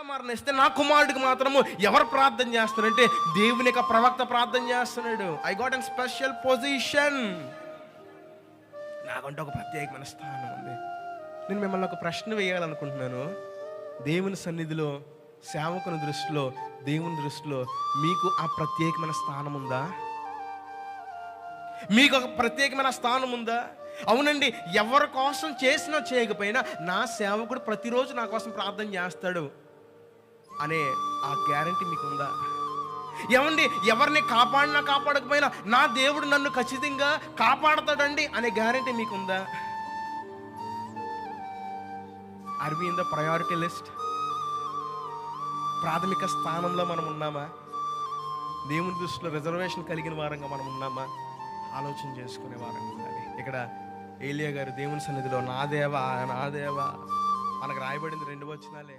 కుమారుడుగా మరణిస్తే నా కుమారుడికి మాత్రము ఎవరు ప్రార్థన చేస్తారంటే దేవుని యొక్క ప్రవక్త ప్రార్థన చేస్తున్నాడు. I got an special position నాకంటే ఒక ప్రత్యేకమైన స్థానం ఉంది. నేను మిమ్మల్ని ఒక ప్రశ్న వేయాలనుకుంటున్నాను. దేవుని సన్నిధిలో సేవకుని దృష్టిలో దేవుని దృష్టిలో మీకు ఆ ప్రత్యేకమైన స్థానం ఉందా? మీకు ఒక ప్రత్యేకమైన స్థానం ఉందా? అవునండి ఎవరి కోసం చేసినా చేయకపోయినా నా సేవకుడు ప్రతిరోజు నా కోసం ప్రార్థన చేస్తాడు. అనే ఆ గ్యారంటీ మీకు ఉందా ఏమండి ఎవరిని కాపాడినా కాపాడకపోయినా నా దేవుడు నన్ను ఖచ్చితంగా కాపాడతాడండి అనే గ్యారంటీ మీకు ఉందా or in the priority list ప్రాథమిక స్థానంలో మనం ఉన్నామా? దేవుని దృష్టిలో రిజర్వేషన్ కలిగిన వారంగా మనం ఉన్నామా? ఆలోచన చేసుకునే వారంగా ఉండాలి. ఇక్కడ ఏలియా గారు దేవుని సన్నిధిలో నా దేవా నా దేవా మనకు రాయబడింది రెండు వచ్చినాలే